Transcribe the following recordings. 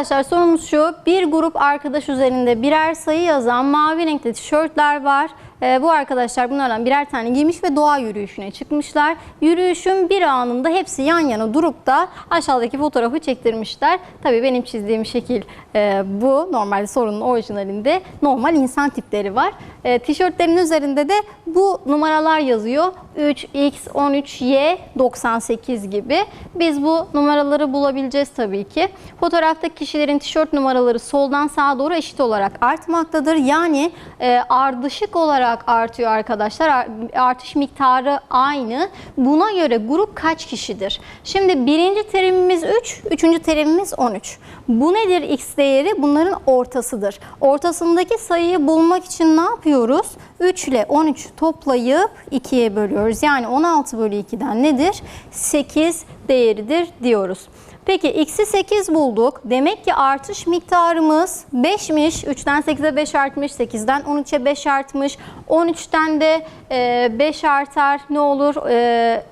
Arkadaşlar sorumuz şu. Bir grup arkadaş üzerinde birer sayı yazan mavi renkli tişörtler var. Ee, bu arkadaşlar bunlardan birer tane giymiş ve doğa yürüyüşüne çıkmışlar. Yürüyüşün bir anında hepsi yan yana durup da aşağıdaki fotoğrafı çektirmişler. Tabii benim çizdiğim şekil e, bu. Normalde sorunun orijinalinde normal insan tipleri var. E, tişörtlerin üzerinde de bu numaralar yazıyor. 3X, 13Y, 98 gibi. Biz bu numaraları bulabileceğiz tabii ki. Fotoğraftaki kişilerin tişört numaraları soldan sağa doğru eşit olarak artmaktadır. Yani e, ardışık olarak artıyor arkadaşlar. Ar- Artış miktarı aynı. Buna göre grup kaç kişidir? Şimdi birinci terimimiz 3, üçüncü terimimiz 13. Bu nedir x değeri? Bunların ortasıdır. Ortasındaki sayıyı bulmak için ne yapıyoruz? 3 ile 13 toplayıp 2'ye bölüyoruz. Yani 16 bölü 2'den nedir? 8 değeridir diyoruz. Peki x'i 8 bulduk. Demek ki artış miktarımız 5'miş. 3'ten 8'e 5 artmış. 8'den 13'e 5 artmış. 13'ten de e, 5 artar. Ne olur? E,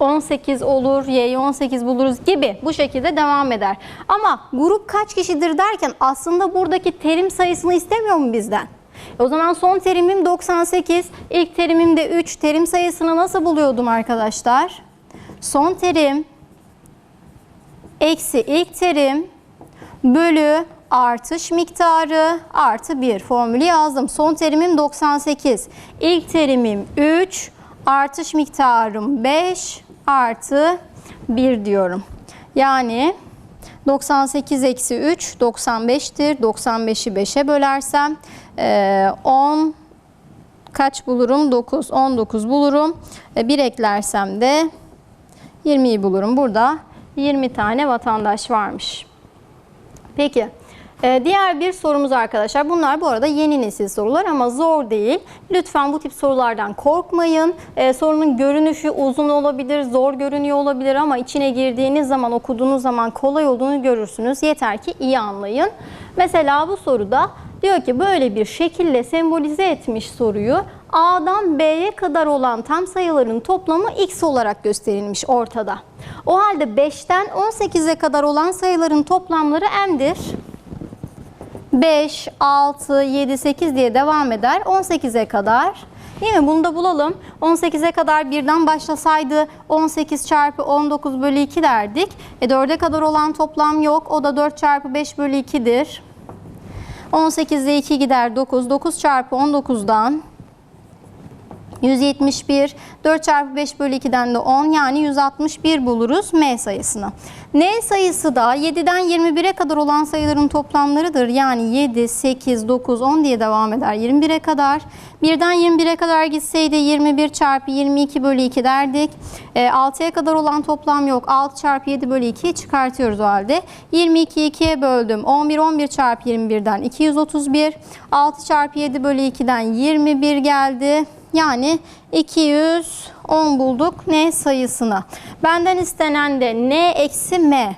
18 olur, y'yi 18 buluruz gibi bu şekilde devam eder. Ama grup kaç kişidir derken aslında buradaki terim sayısını istemiyor mu bizden? E O zaman son terimim 98, ilk terimim de 3. Terim sayısını nasıl buluyordum arkadaşlar? Son terim eksi ilk terim bölü artış miktarı artı 1 formülü yazdım. Son terimim 98. İlk terimim 3 artış miktarım 5 artı 1 diyorum. Yani 98 eksi 3 95'tir. 95'i 5'e bölersem 10 kaç bulurum? 9. 19 bulurum. E, 1 eklersem de 20'yi bulurum. Burada 20 tane vatandaş varmış. Peki. Ee, diğer bir sorumuz arkadaşlar. Bunlar bu arada yeni nesil sorular ama zor değil. Lütfen bu tip sorulardan korkmayın. Ee, sorunun görünüşü uzun olabilir, zor görünüyor olabilir ama içine girdiğiniz zaman, okuduğunuz zaman kolay olduğunu görürsünüz. Yeter ki iyi anlayın. Mesela bu soruda diyor ki böyle bir şekille sembolize etmiş soruyu. A'dan B'ye kadar olan tam sayıların toplamı x olarak gösterilmiş ortada. O halde 5'ten 18'e kadar olan sayıların toplamları n'dir. 5, 6, 7, 8 diye devam eder. 18'e kadar. Değil mi? Bunu da bulalım. 18'e kadar birden başlasaydı 18 çarpı 19 bölü 2 derdik. E 4'e kadar olan toplam yok. O da 4 çarpı 5 bölü 2'dir. 18'de 2 gider 9. 9 çarpı 19'dan 171. 4 çarpı 5 bölü 2'den de 10 yani 161 buluruz M sayısını. N sayısı da 7'den 21'e kadar olan sayıların toplamlarıdır. Yani 7, 8, 9, 10 diye devam eder 21'e kadar. 1'den 21'e kadar gitseydi 21 çarpı 22 bölü 2 derdik. E, 6'ya kadar olan toplam yok. 6 çarpı 7 bölü 2'yi çıkartıyoruz o halde. 22'yi 2'ye böldüm. 11, 11 çarpı 21'den 231. 6 çarpı 7 bölü 2'den 21 geldi. Yani 210 bulduk n sayısını. Benden istenen de n eksi m.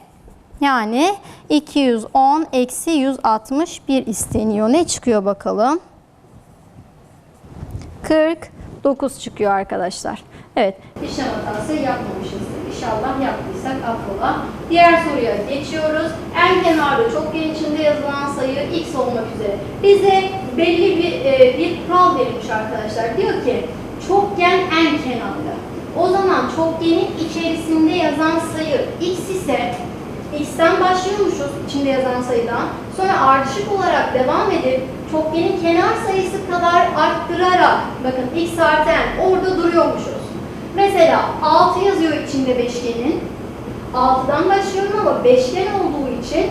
Yani 210 eksi 161 isteniyor. Ne çıkıyor bakalım? 49 çıkıyor arkadaşlar. Evet. İşlem hatası yapmamışızdır. İnşallah yaptıysak affola. Diğer soruya geçiyoruz. En kenarda çokgen içinde yazılan sayı x olmak üzere. Bize belli bir, e, bir kural verilmiş arkadaşlar. Diyor ki çokgen en kenarda. O zaman çokgenin içerisinde yazan sayı x ise x'ten başlıyormuşuz içinde yazan sayıdan. Sonra ardışık olarak devam edip çokgenin kenar sayısı kadar arttırarak bakın x artı n orada duruyormuşuz. Mesela 6 yazıyor içinde beşgenin. 6'dan başlıyorum ama beşgen olduğu için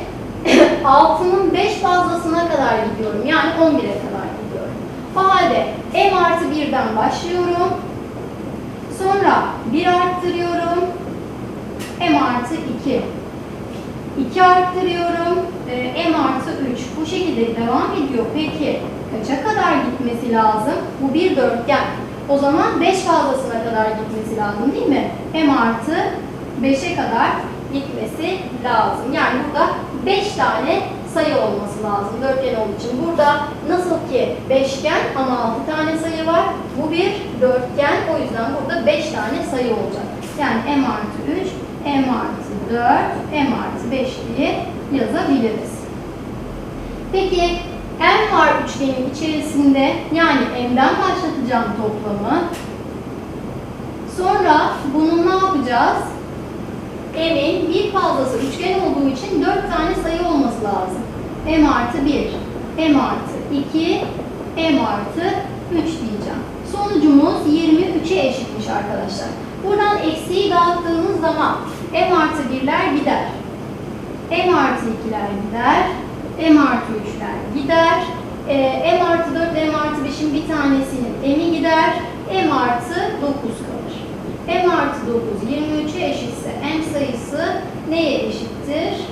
6'nın 5 fazlasına kadar gidiyorum. Yani 11'e kadar gidiyorum. O halde m artı 1'den başlıyorum. Sonra 1 arttırıyorum. m artı 2. 2 arttırıyorum. e, m artı 3. Bu şekilde devam ediyor. Peki kaça kadar gitmesi lazım? Bu bir dörtgen. O zaman 5 fazlasına kadar gitmesi lazım değil mi? m artı 5'e kadar gitmesi lazım. Yani burada 5 tane sayı olması lazım dörtgen olduğu için. Burada nasıl ki beşgen ama 6 tane sayı var. Bu bir dörtgen. O yüzden burada 5 tane sayı olacak. Yani m artı 3, m artı 4, m artı 5 diye yazabiliriz. Peki M var üçgenin içerisinde yani M'den başlatacağım toplamı. Sonra bunu ne yapacağız? M'in bir fazlası üçgen olduğu için 4 tane sayı olması lazım. M artı 1, M artı 2, M artı 3 diyeceğim. Sonucumuz 23'e eşitmiş arkadaşlar. Buradan eksiği dağıttığımız zaman M artı 1'ler gider. M artı 2'ler gider. M artı 3'ler gider. Ee, M artı 4 M artı 5'in bir tanesinin M'i gider. M artı 9 kalır. M artı 9 23'e eşitse M sayısı neye eşittir?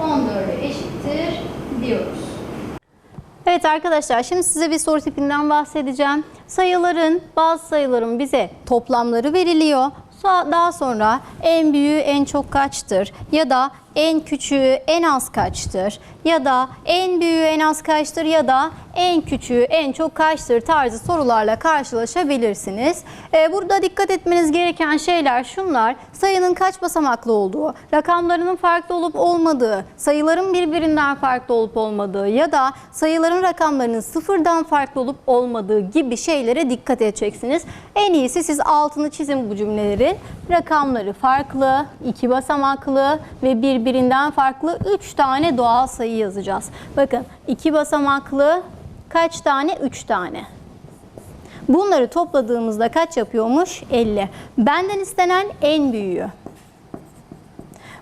14'e eşittir diyoruz. Evet arkadaşlar şimdi size bir soru tipinden bahsedeceğim. Sayıların bazı sayıların bize toplamları veriliyor. Daha sonra en büyüğü en çok kaçtır ya da en küçüğü en az kaçtır ya da en büyüğü en az kaçtır ya da en küçüğü en çok kaçtır tarzı sorularla karşılaşabilirsiniz. Ee, burada dikkat etmeniz gereken şeyler şunlar. Sayının kaç basamaklı olduğu, rakamlarının farklı olup olmadığı, sayıların birbirinden farklı olup olmadığı ya da sayıların rakamlarının sıfırdan farklı olup olmadığı gibi şeylere dikkat edeceksiniz. En iyisi siz altını çizin bu cümlelerin. Rakamları farklı, iki basamaklı ve birbirinden farklı 3 tane doğal sayı yazacağız. Bakın iki basamaklı kaç tane? 3 tane. Bunları topladığımızda kaç yapıyormuş? 50. Benden istenen en büyüğü.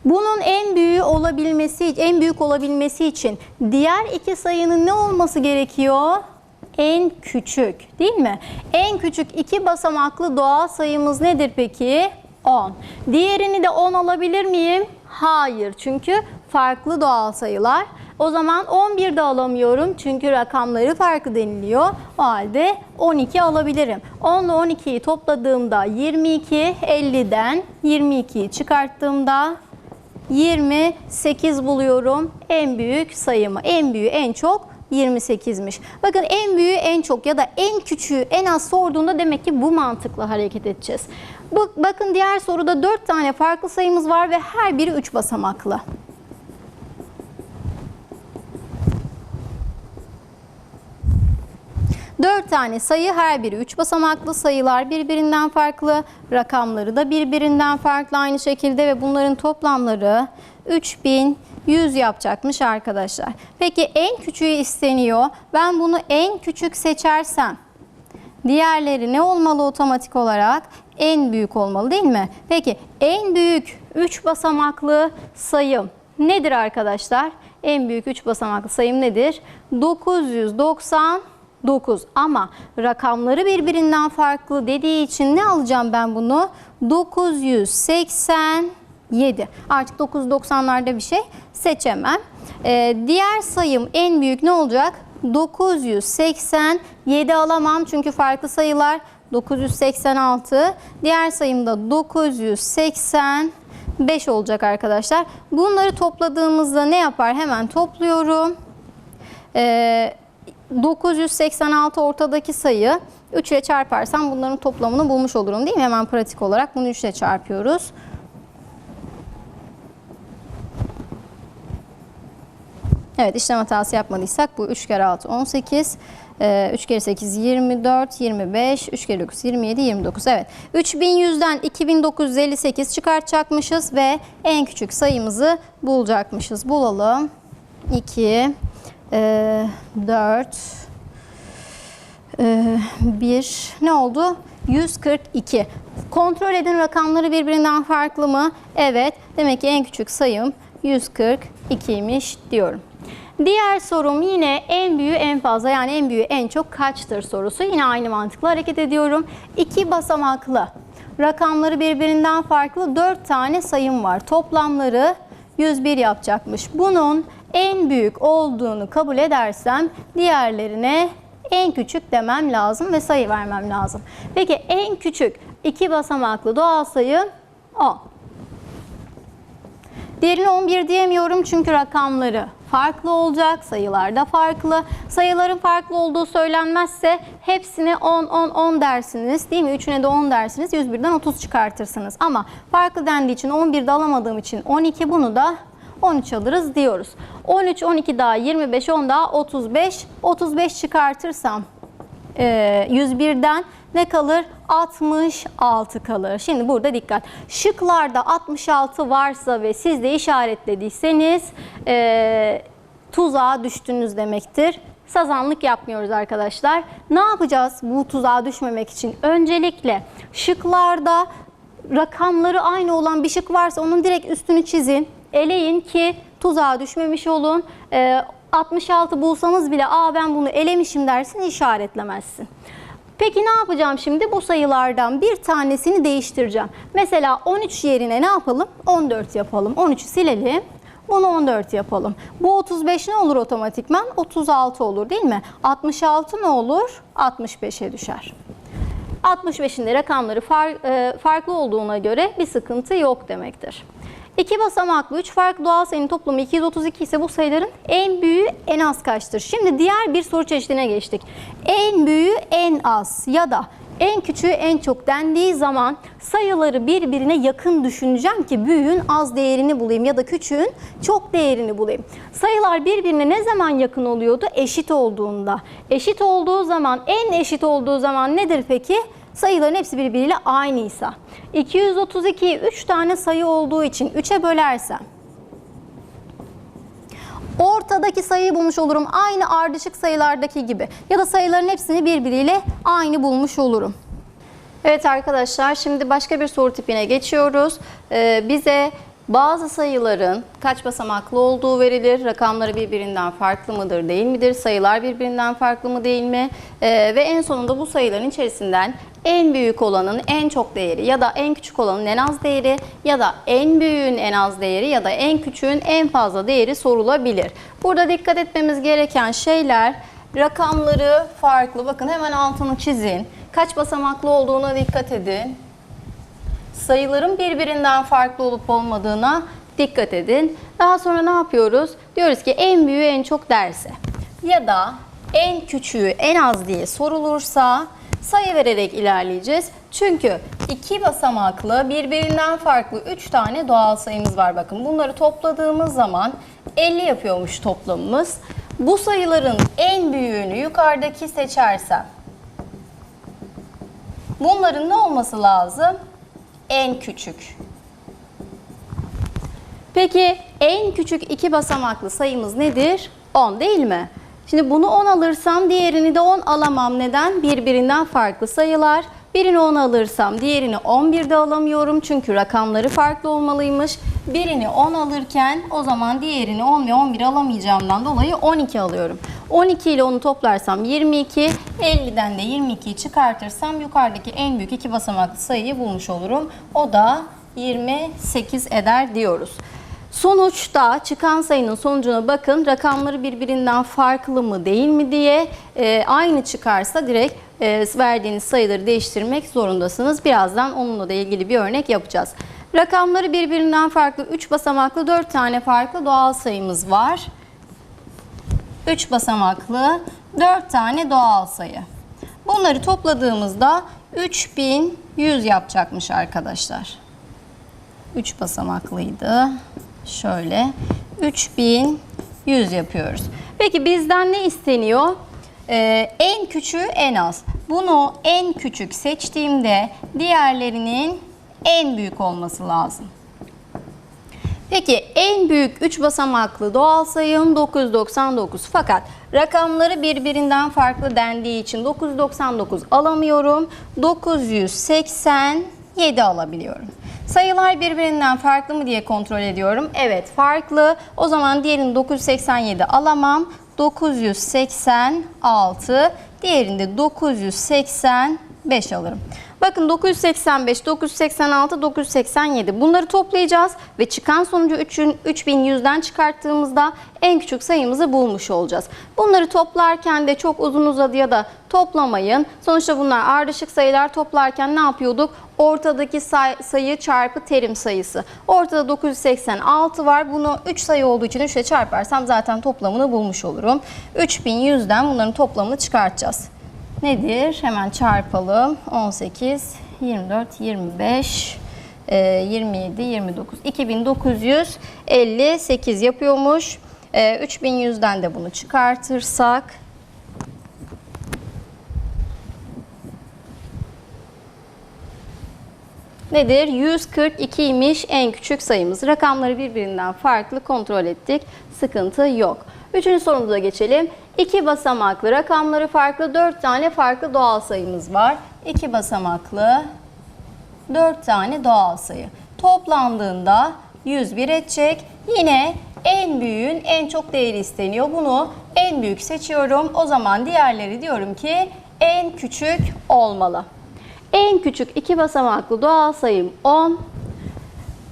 Bunun en büyüğü olabilmesi, en büyük olabilmesi için diğer iki sayının ne olması gerekiyor? En küçük, değil mi? En küçük iki basamaklı doğal sayımız nedir peki? 10. Diğerini de 10 alabilir miyim? Hayır. Çünkü farklı doğal sayılar. O zaman 11 de alamıyorum çünkü rakamları farklı deniliyor. O halde 12 alabilirim. 10 ile 12'yi topladığımda 22, 50'den 22'yi çıkarttığımda 28 buluyorum. En büyük sayımı. En büyüğü en çok 28'miş. Bakın en büyüğü en çok ya da en küçüğü en az sorduğunda demek ki bu mantıkla hareket edeceğiz. Bakın diğer soruda 4 tane farklı sayımız var ve her biri 3 basamaklı. Dört tane sayı her biri üç basamaklı sayılar birbirinden farklı, rakamları da birbirinden farklı aynı şekilde ve bunların toplamları 3100 yapacakmış arkadaşlar. Peki en küçüğü isteniyor. Ben bunu en küçük seçersem diğerleri ne olmalı otomatik olarak? En büyük olmalı değil mi? Peki en büyük 3 basamaklı sayım nedir arkadaşlar? En büyük 3 basamaklı sayım nedir? 990 9 ama rakamları birbirinden farklı dediği için ne alacağım ben bunu? 987. Artık 990'larda bir şey seçemem. Ee, diğer sayım en büyük ne olacak? 987 alamam çünkü farklı sayılar 986. Diğer sayım da 985 olacak arkadaşlar. Bunları topladığımızda ne yapar? Hemen topluyorum. Ee, 986 ortadaki sayı 3 ile çarparsam bunların toplamını bulmuş olurum değil mi? Hemen pratik olarak bunu 3 ile çarpıyoruz. Evet işlem hatası yapmadıysak bu 3 kere 6 18, 3 kere 8 24, 25, 3 kere 9 27, 29. Evet 3100'den 2958 çıkartacakmışız ve en küçük sayımızı bulacakmışız. Bulalım. 2, e, 4, e, 1 ne oldu? 142. Kontrol edin rakamları birbirinden farklı mı? Evet. Demek ki en küçük sayım 142'ymiş diyorum. Diğer sorum yine en büyüğü en fazla yani en büyüğü en çok kaçtır sorusu. Yine aynı mantıkla hareket ediyorum. İki basamaklı rakamları birbirinden farklı 4 tane sayım var. Toplamları 101 yapacakmış. Bunun en büyük olduğunu kabul edersem diğerlerine en küçük demem lazım ve sayı vermem lazım. Peki en küçük iki basamaklı doğal sayı 10. Diğerine 11 diyemiyorum çünkü rakamları farklı olacak, sayılar da farklı. Sayıların farklı olduğu söylenmezse hepsine 10, 10, 10 dersiniz değil mi? Üçüne de 10 dersiniz, 101'den 30 çıkartırsınız. Ama farklı dendiği için 11 de alamadığım için 12 bunu da 13 alırız diyoruz. 13, 12 daha 25, 10 daha 35. 35 çıkartırsam e, 101'den ne kalır? 66 kalır. Şimdi burada dikkat. Şıklarda 66 varsa ve siz de işaretlediyseniz e, tuzağa düştünüz demektir. Sazanlık yapmıyoruz arkadaşlar. Ne yapacağız bu tuzağa düşmemek için? Öncelikle şıklarda rakamları aynı olan bir şık varsa onun direkt üstünü çizin. Eleyin ki tuzağa düşmemiş olun. Ee, 66 bulsanız bile aa ben bunu elemişim dersin işaretlemezsin. Peki ne yapacağım şimdi? Bu sayılardan bir tanesini değiştireceğim. Mesela 13 yerine ne yapalım? 14 yapalım. 13'ü silelim. Bunu 14 yapalım. Bu 35 ne olur otomatikman? 36 olur değil mi? 66 ne olur? 65'e düşer. 65'in de rakamları e, farklı olduğuna göre bir sıkıntı yok demektir. İki basamaklı 3 farklı doğal sayının toplamı 232 ise bu sayıların en büyüğü en az kaçtır? Şimdi diğer bir soru çeşidine geçtik. En büyüğü en az ya da en küçüğü en çok dendiği zaman sayıları birbirine yakın düşüneceğim ki büyüğün az değerini bulayım ya da küçüğün çok değerini bulayım. Sayılar birbirine ne zaman yakın oluyordu? Eşit olduğunda. Eşit olduğu zaman, en eşit olduğu zaman nedir peki? Sayıların hepsi birbiriyle aynıysa. 232'yi 3 tane sayı olduğu için 3'e bölersem ortadaki sayıyı bulmuş olurum. Aynı ardışık sayılardaki gibi. Ya da sayıların hepsini birbiriyle aynı bulmuş olurum. Evet arkadaşlar şimdi başka bir soru tipine geçiyoruz. Ee, bize bazı sayıların kaç basamaklı olduğu verilir. Rakamları birbirinden farklı mıdır değil midir? Sayılar birbirinden farklı mı değil mi? Ee, ve en sonunda bu sayıların içerisinden en büyük olanın en çok değeri ya da en küçük olanın en az değeri ya da en büyüğün en az değeri ya da en küçüğün en fazla değeri sorulabilir. Burada dikkat etmemiz gereken şeyler rakamları farklı. Bakın hemen altını çizin. Kaç basamaklı olduğuna dikkat edin. Sayıların birbirinden farklı olup olmadığına dikkat edin. Daha sonra ne yapıyoruz? Diyoruz ki en büyüğü en çok derse ya da en küçüğü en az diye sorulursa sayı vererek ilerleyeceğiz. Çünkü iki basamaklı birbirinden farklı 3 tane doğal sayımız var. Bakın bunları topladığımız zaman 50 yapıyormuş toplamımız. Bu sayıların en büyüğünü yukarıdaki seçersem bunların ne olması lazım? En küçük. Peki en küçük iki basamaklı sayımız nedir? 10 değil mi? Şimdi bunu 10 alırsam diğerini de 10 alamam. Neden? Birbirinden farklı sayılar. Birini 10 alırsam diğerini 11'de alamıyorum. Çünkü rakamları farklı olmalıymış. Birini 10 alırken o zaman diğerini 10 ve 11 alamayacağımdan dolayı 12 alıyorum. 12 ile onu toplarsam 22, 50'den de 22'yi çıkartırsam yukarıdaki en büyük iki basamaklı sayıyı bulmuş olurum. O da 28 eder diyoruz. Sonuçta çıkan sayının sonucuna bakın rakamları birbirinden farklı mı değil mi diye e, aynı çıkarsa direkt e, verdiğiniz sayıları değiştirmek zorundasınız. Birazdan onunla da ilgili bir örnek yapacağız. Rakamları birbirinden farklı 3 basamaklı 4 tane farklı doğal sayımız var. 3 basamaklı 4 tane doğal sayı. Bunları topladığımızda 3100 yapacakmış arkadaşlar. 3 basamaklıydı. Şöyle 3100 yapıyoruz. Peki bizden ne isteniyor? Ee, en küçüğü en az. Bunu en küçük seçtiğimde diğerlerinin en büyük olması lazım. Peki en büyük 3 basamaklı doğal sayım 999. Fakat rakamları birbirinden farklı dendiği için 999 alamıyorum. 987 alabiliyorum. Sayılar birbirinden farklı mı diye kontrol ediyorum. Evet farklı. O zaman diğerini 987 alamam. 986 diğerinde 985 alırım. Bakın 985, 986, 987 bunları toplayacağız ve çıkan sonucu 3'ün 3100'den çıkarttığımızda en küçük sayımızı bulmuş olacağız. Bunları toplarken de çok uzun uzadıya da toplamayın. Sonuçta bunlar ardışık sayılar toplarken ne yapıyorduk? Ortadaki say- sayı çarpı terim sayısı. Ortada 986 var. Bunu 3 sayı olduğu için 3 ile çarparsam zaten toplamını bulmuş olurum. 3100'den bunların toplamını çıkartacağız. Nedir? Hemen çarpalım. 18, 24, 25, e, 27, 29, 2958 yapıyormuş. E, 3100'den de bunu çıkartırsak nedir? 142'ymiş en küçük sayımız. Rakamları birbirinden farklı kontrol ettik. Sıkıntı yok. Üçüncü sorumuza geçelim. İki basamaklı rakamları farklı 4 tane farklı doğal sayımız var. İki basamaklı 4 tane doğal sayı. Toplandığında 101 edecek. Yine en büyüğün en çok değeri isteniyor. Bunu en büyük seçiyorum. O zaman diğerleri diyorum ki en küçük olmalı. En küçük iki basamaklı doğal sayım 10.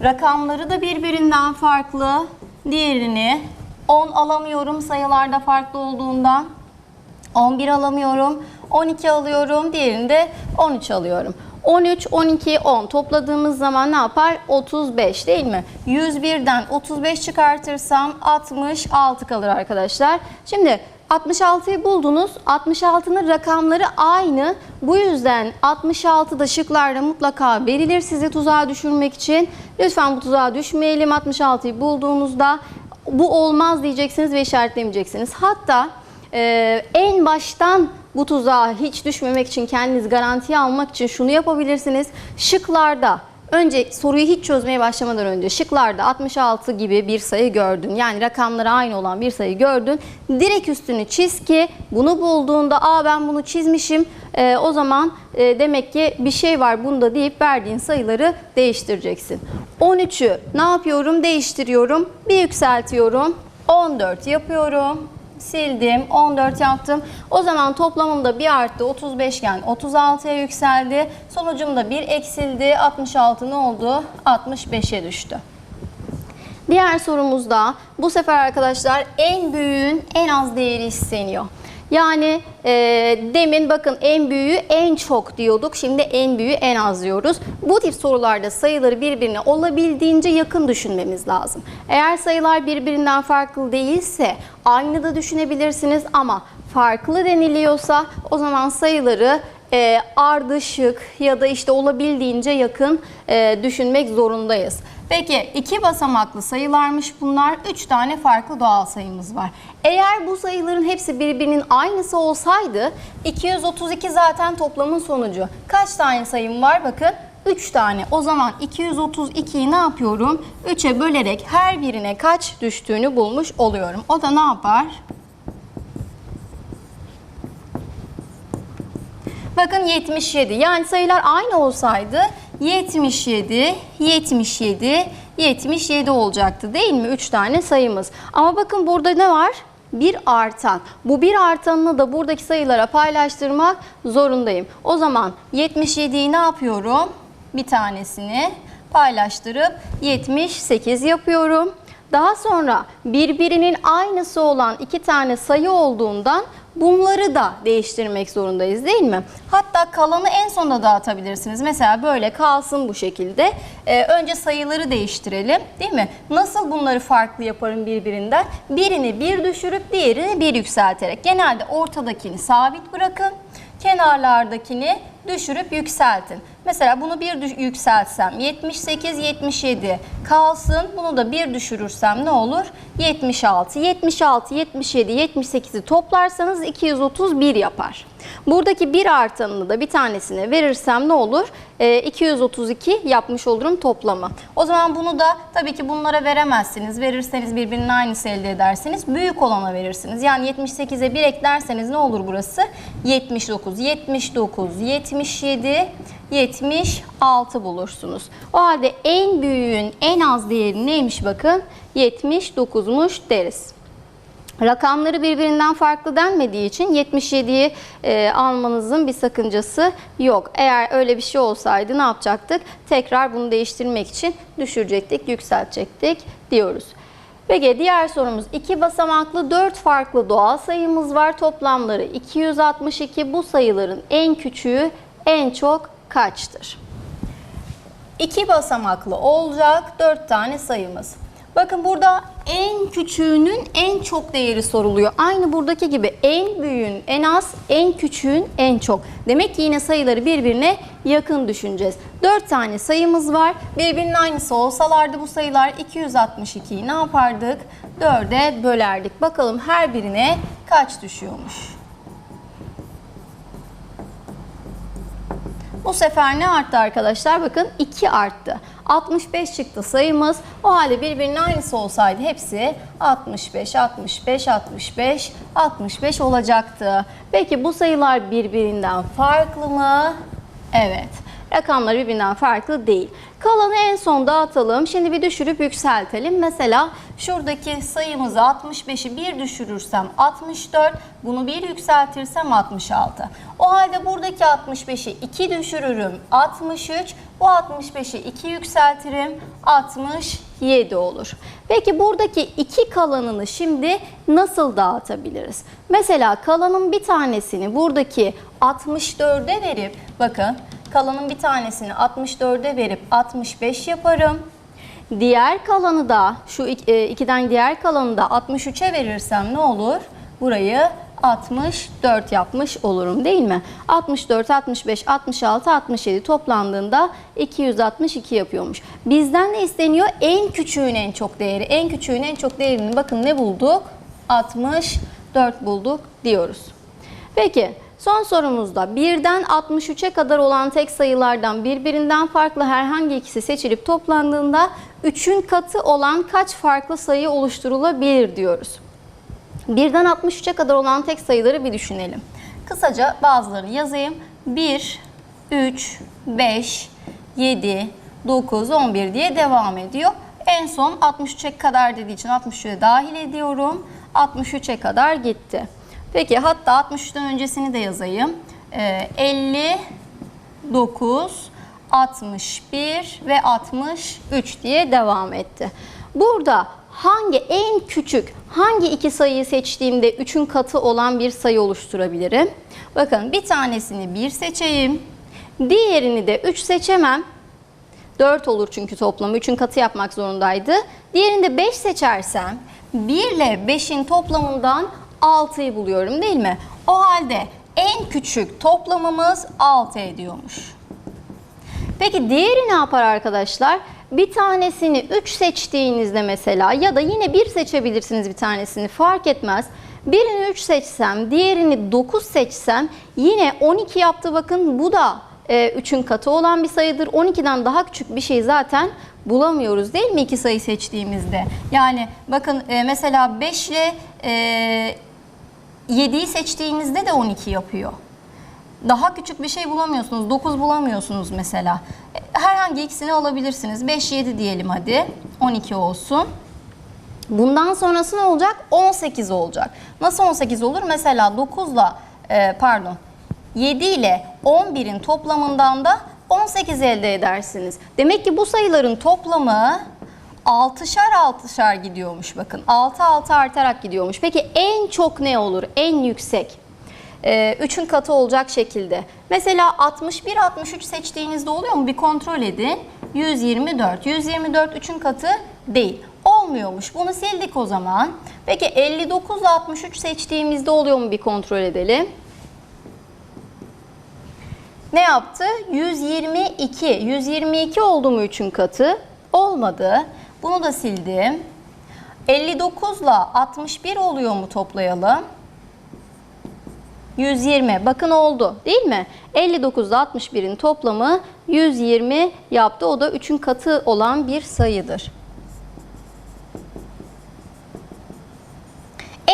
Rakamları da birbirinden farklı. Diğerini 10 alamıyorum sayılarda farklı olduğundan. 11 alamıyorum. 12 alıyorum. Diğerini de 13 alıyorum. 13, 12, 10 topladığımız zaman ne yapar? 35 değil mi? 101'den 35 çıkartırsam 66 kalır arkadaşlar. Şimdi 66'yı buldunuz. 66'nın rakamları aynı. Bu yüzden 66 da şıklarda mutlaka verilir sizi tuzağa düşürmek için. Lütfen bu tuzağa düşmeyelim. 66'yı bulduğunuzda bu olmaz diyeceksiniz ve işaretlemeyeceksiniz. Hatta ee, en baştan bu tuzağa hiç düşmemek için kendiniz garantiye almak için şunu yapabilirsiniz. Şıklarda önce soruyu hiç çözmeye başlamadan önce şıklarda 66 gibi bir sayı gördün. Yani rakamları aynı olan bir sayı gördün. Direkt üstünü çiz ki bunu bulduğunda aa ben bunu çizmişim Ee, o zaman e, demek ki bir şey var bunda deyip verdiğin sayıları değiştireceksin. 13'ü ne yapıyorum? Değiştiriyorum. Bir yükseltiyorum. 14 yapıyorum sildim 14 yaptım. O zaman toplamımda bir arttı 35 iken 36'ya yükseldi. Sonucumda bir eksildi 66 ne oldu? 65'e düştü. Diğer sorumuzda bu sefer arkadaşlar en büyüğün en az değeri isteniyor. Yani e, demin bakın en büyüğü en çok diyorduk. Şimdi en büyüğü en az diyoruz. Bu tip sorularda sayıları birbirine olabildiğince yakın düşünmemiz lazım. Eğer sayılar birbirinden farklı değilse aynı da düşünebilirsiniz ama farklı deniliyorsa o zaman sayıları e, ardışık ya da işte olabildiğince yakın e, düşünmek zorundayız. Peki iki basamaklı sayılarmış bunlar. Üç tane farklı doğal sayımız var. Eğer bu sayıların hepsi birbirinin aynısı olsaydı 232 zaten toplamın sonucu. Kaç tane sayım var? Bakın 3 tane. O zaman 232'yi ne yapıyorum? 3'e bölerek her birine kaç düştüğünü bulmuş oluyorum. O da ne yapar? Bakın 77. Yani sayılar aynı olsaydı 77, 77, 77 olacaktı değil mi? 3 tane sayımız. Ama bakın burada ne var? Bir artan. Bu bir artanını da buradaki sayılara paylaştırmak zorundayım. O zaman 77'yi ne yapıyorum? Bir tanesini paylaştırıp 78 yapıyorum. Daha sonra birbirinin aynısı olan iki tane sayı olduğundan bunları da değiştirmek zorundayız değil mi? Hatta kalanı en sonda dağıtabilirsiniz. Mesela böyle kalsın bu şekilde. Ee, önce sayıları değiştirelim değil mi? Nasıl bunları farklı yaparım birbirinden? Birini bir düşürüp diğerini bir yükselterek. Genelde ortadakini sabit bırakın. Kenarlardakini düşürüp yükseltin. Mesela bunu bir yükseltsem 78, 77 kalsın. Bunu da bir düşürürsem ne olur? 76. 76, 77, 78'i toplarsanız 231 yapar. Buradaki bir artanını da bir tanesine verirsem ne olur? Ee, 232 yapmış olurum toplamı. O zaman bunu da tabii ki bunlara veremezsiniz. Verirseniz birbirinin aynısı elde edersiniz. Büyük olana verirsiniz. Yani 78'e 1 eklerseniz ne olur burası? 79, 79, 77, 76 bulursunuz. O halde en büyüğün en az değeri neymiş bakın? 79'muş deriz. Rakamları birbirinden farklı denmediği için 77'yi e, almanızın bir sakıncası yok. Eğer öyle bir şey olsaydı ne yapacaktık? Tekrar bunu değiştirmek için düşürecektik, yükseltecektik diyoruz. Peki diğer sorumuz iki basamaklı 4 farklı doğal sayımız var. Toplamları 262. Bu sayıların en küçüğü en çok kaçtır? İki basamaklı olacak 4 tane sayımız. Bakın burada en küçüğünün en çok değeri soruluyor. Aynı buradaki gibi en büyüğün en az, en küçüğün en çok. Demek ki yine sayıları birbirine yakın düşüneceğiz. 4 tane sayımız var. Birbirinin aynısı olsalardı bu sayılar 262'yi ne yapardık? 4'e bölerdik. Bakalım her birine kaç düşüyormuş? Bu sefer ne arttı arkadaşlar? Bakın 2 arttı. 65 çıktı sayımız. O halde birbirinin aynısı olsaydı hepsi 65, 65, 65, 65 olacaktı. Peki bu sayılar birbirinden farklı mı? Evet. Rakamlar birbirinden farklı değil. Kalanı en son dağıtalım. Şimdi bir düşürüp yükseltelim. Mesela şuradaki sayımızı 65'i bir düşürürsem 64, bunu bir yükseltirsem 66. O halde buradaki 65'i 2 düşürürüm 63, bu 65'i 2 yükseltirim 67 olur. Peki buradaki iki kalanını şimdi nasıl dağıtabiliriz? Mesela kalanın bir tanesini buradaki 64'e verip bakın kalanın bir tanesini 64'e verip 65 yaparım. Diğer kalanı da şu ik- e, ikiden diğer kalanı da 63'e verirsem ne olur? Burayı 64 yapmış olurum değil mi? 64, 65, 66, 67 toplandığında 262 yapıyormuş. Bizden ne isteniyor? En küçüğün en çok değeri. En küçüğün en çok değerini bakın ne bulduk? 64 bulduk diyoruz. Peki son sorumuzda 1'den 63'e kadar olan tek sayılardan birbirinden farklı herhangi ikisi seçilip toplandığında 3'ün katı olan kaç farklı sayı oluşturulabilir diyoruz. 1'den 63'e kadar olan tek sayıları bir düşünelim. Kısaca bazılarını yazayım. 1, 3, 5, 7, 9, 11 diye devam ediyor. En son 63'e kadar dediği için 63'e dahil ediyorum. 63'e kadar gitti. Peki hatta 63'ten öncesini de yazayım. Ee, 59, 61 ve 63 diye devam etti. Burada hangi en küçük, hangi iki sayıyı seçtiğimde 3'ün katı olan bir sayı oluşturabilirim? Bakın bir tanesini 1 seçeyim. Diğerini de 3 seçemem. 4 olur çünkü toplamı 3'ün katı yapmak zorundaydı. Diğerinde 5 seçersem 1 ile 5'in toplamından 6'yı buluyorum değil mi? O halde en küçük toplamımız 6 ediyormuş. Peki diğeri ne yapar arkadaşlar? Bir tanesini 3 seçtiğinizde mesela ya da yine 1 seçebilirsiniz bir tanesini fark etmez. Birini 3 seçsem, diğerini 9 seçsem yine 12 yaptı bakın bu da 3'ün katı olan bir sayıdır. 12'den daha küçük bir şey zaten bulamıyoruz değil mi iki sayı seçtiğimizde? Yani bakın e, mesela 5 ile e, 7'yi seçtiğinizde de 12 yapıyor. Daha küçük bir şey bulamıyorsunuz. 9 bulamıyorsunuz mesela. E, Herhangi ikisini alabilirsiniz. 5, 7 diyelim hadi. 12 olsun. Bundan sonrası ne olacak? 18 olacak. Nasıl 18 olur? Mesela 9 ile e, pardon 7 ile 11'in toplamından da 18 elde edersiniz. Demek ki bu sayıların toplamı 6'şar 6'şar gidiyormuş bakın. 6 6 artarak gidiyormuş. Peki en çok ne olur? En yüksek? 3'ün katı olacak şekilde. Mesela 61 63 seçtiğinizde oluyor mu? Bir kontrol edin. 124. 124 3'ün katı değil. Olmuyormuş. Bunu sildik o zaman. Peki 59 ile 63 seçtiğimizde oluyor mu? Bir kontrol edelim. Ne yaptı? 122. 122 oldu mu 3'ün katı? Olmadı. Bunu da sildim. 59 ile 61 oluyor mu toplayalım? 120. Bakın oldu değil mi? 59 ile 61'in toplamı 120 yaptı. O da 3'ün katı olan bir sayıdır.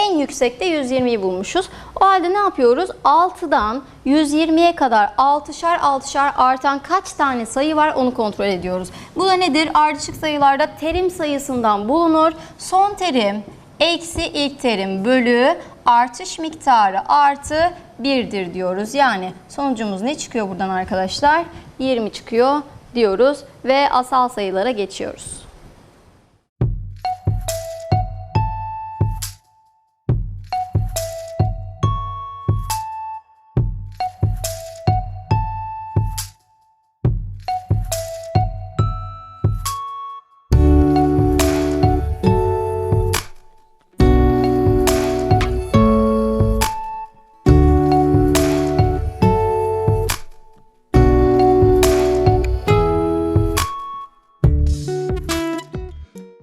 En yüksekte 120'yi bulmuşuz. O halde ne yapıyoruz? 6'dan 120'ye kadar 6'şar 6'şar artan kaç tane sayı var onu kontrol ediyoruz. Bu da nedir? Ardışık sayılarda terim sayısından bulunur. Son terim eksi ilk terim bölü artış miktarı artı 1'dir diyoruz. Yani sonucumuz ne çıkıyor buradan arkadaşlar? 20 çıkıyor diyoruz ve asal sayılara geçiyoruz.